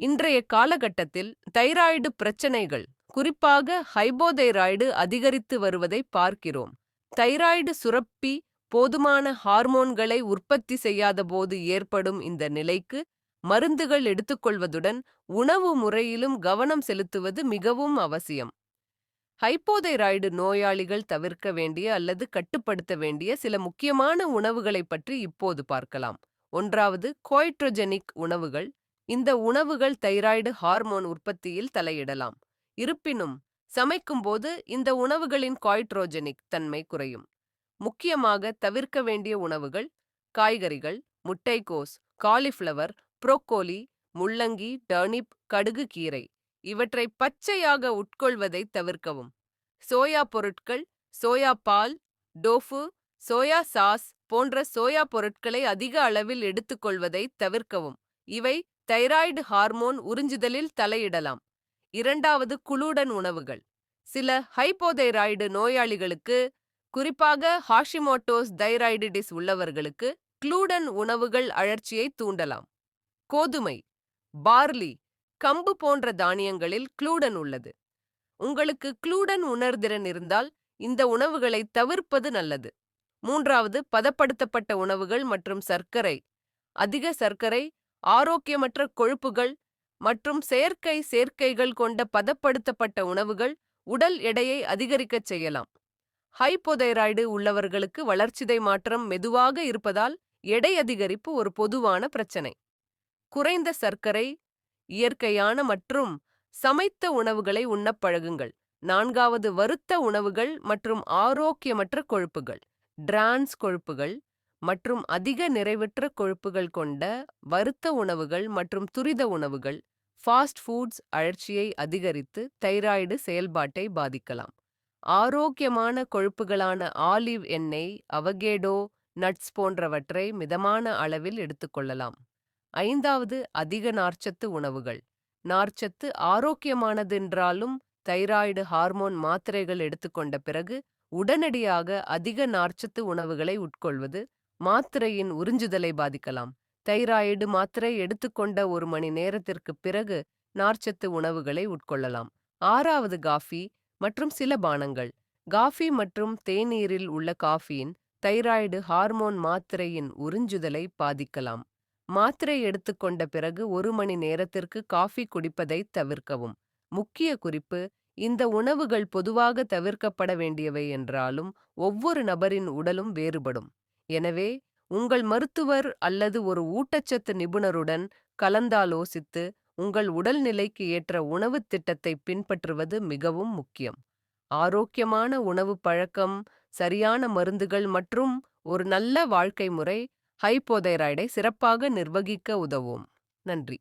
இன்றைய காலகட்டத்தில் தைராய்டு பிரச்சனைகள் குறிப்பாக ஹைபோதைராய்டு அதிகரித்து வருவதை பார்க்கிறோம். தைராய்டு சுரப்பி போதுமான ஹார்மோன்களை உற்பத்தி செய்யாத போது ஏற்படும் இந்த நிலைக்கு மருந்துகள் எடுத்துக்கொள்வதுடன் உணவு முறையிலும் கவனம் செலுத்துவது மிகவும் அவசியம். ஹைப்போதைராய்டு நோயாளிகள் தவிர்க்க வேண்டிய அல்லது கட்டுப்படுத்த வேண்டிய சில முக்கியமான உணவுகளை பற்றி இப்போது பார்க்கலாம். ஒன்றாவது கோய்ட்ரோஜெனிக் உணவுகள். இந்த உணவுகள் தைராய்டு ஹார்மோன் உற்பத்தியில் தலையிடலாம். இருப்பினும் சமைக்கும்போது இந்த உணவுகளின் காய்ட்ரோஜெனிக் தன்மை குறையும். முக்கியமாக தவிர்க்க வேண்டிய உணவுகள் காய்கறிகள் முட்டைக்கோஸ் காலிஃப்ளவர் புரோக்கோலி முள்ளங்கி டர்னிப் கடுகு கீரை இவற்றை பச்சையாக உட்கொள்வதை தவிர்க்கவும். சோயா பொருட்கள் சோயா பால் டோஃபு சோயா சாஸ் போன்ற சோயா பொருட்களை அதிக அளவில் எடுத்துக்கொள்வதை தவிர்க்கவும். இவை தைராய்டு ஹார்மோன் உறிஞ்சுதலில் தலையிடலாம். இரண்டாவது குளுடன் உணவுகள். சில ஹைப்போதைராய்டு நோயாளிகளுக்கு குறிப்பாக ஹாஷிமோட்டோஸ் தைராய்டிடிஸ் உள்ளவர்களுக்கு க்ளூடன் உணவுகள் அழற்சியை தூண்டலாம். கோதுமை பார்லி கம்பு போன்ற தானியங்களில் க்ளூடன் உள்ளது. உங்களுக்கு க்ளூடன் உணர்திறன் இருந்தால் இந்த உணவுகளை தவிர்ப்பது நல்லது. மூன்றாவது பதப்படுத்தப்பட்ட உணவுகள் மற்றும் சர்க்கரை. அதிக சர்க்கரை ஆரோக்கியமற்ற கொழுப்புகள் மற்றும் செயற்கை சேர்க்கைகள் கொண்ட பதப்படுத்தப்பட்ட உணவுகள் உடல் எடையை அதிகரிக்கச் செய்யலாம். ஹைப்போதைராய்டு உள்ளவர்களுக்கு வளர்ச்சிதை மாற்றம் மெதுவாக இருப்பதால் எடை அதிகரிப்பு ஒரு பொதுவான பிரச்சனை. குறைந்த சர்க்கரை இயற்கையான மற்றும் சமைத்த உணவுகளை உண்ணப் பழகுங்கள். நான்காவது வருத்த உணவுகள் மற்றும் ஆரோக்கியமற்ற கொழுப்புகள். டிரான்ஸ் கொழுப்புகள் மற்றும் அதிக நிறைவுற்ற கொழுப்புகள் கொண்ட வறுத்த உணவுகள் மற்றும் துரித உணவுகள் ஃபாஸ்ட் ஃபுட்ஸ் அழற்சியை அதிகரித்து தைராய்டு செயல்பாட்டை பாதிக்கலாம். ஆரோக்கியமான கொழுப்புகளான ஆலிவ் எண்ணெய் அவகேடோ நட்ஸ் போன்றவற்றை மிதமான அளவில் எடுத்துக்கொள்ளலாம் ஐந்தாவது அதிக நார்ச்சத்து உணவுகள். நார்ச்சத்து ஆரோக்கியமானதென்றாலும் தைராய்டு ஹார்மோன் மாத்திரைகள் எடுத்துக்கொண்ட பிறகு உடனடியாக அதிக நார்ச்சத்து உணவுகளை உட்கொள்வது மாத்திரையின் உறிஞ்சுதலை பாதிக்கலாம். தைராய்டு மாத்திரை எடுத்துக்கொண்ட ஒரு மணி நேரத்திற்கு பிறகு நார்ச்சத்து உணவுகளை உட்கொள்ளலாம். ஆறாவது காஃபி மற்றும் சில பானங்கள். காஃபி மற்றும் தேநீரில் உள்ள காஃபியின் தைராய்டு ஹார்மோன் மாத்திரையின் உறிஞ்சுதலை பாதிக்கலாம். மாத்திரை எடுத்துக்கொண்ட பிறகு ஒரு மணி நேரத்திற்கு காஃபி குடிப்பதை தவிர்க்கவும். முக்கிய குறிப்பு இந்த உணவுகள் பொதுவாக தவிர்க்கப்பட வேண்டியவை என்றாலும் ஒவ்வொரு நபரின் உடலும் வேறுபடும். எனவே உங்கள் மருத்துவர் அல்லது ஒரு ஊட்டச்சத்து நிபுணருடன் கலந்தாலோசித்து உங்கள் உடல்நிலைக்கு ஏற்ற உணவுத் திட்டத்தை பின்பற்றுவது மிகவும் முக்கியம். ஆரோக்கியமான உணவு பழக்கம் சரியான மருந்துகள் மற்றும் ஒரு நல்ல வாழ்க்கை முறை ஹைப்போதைராய்டை சிறப்பாக நிர்வகிக்க உதவும். நன்றி.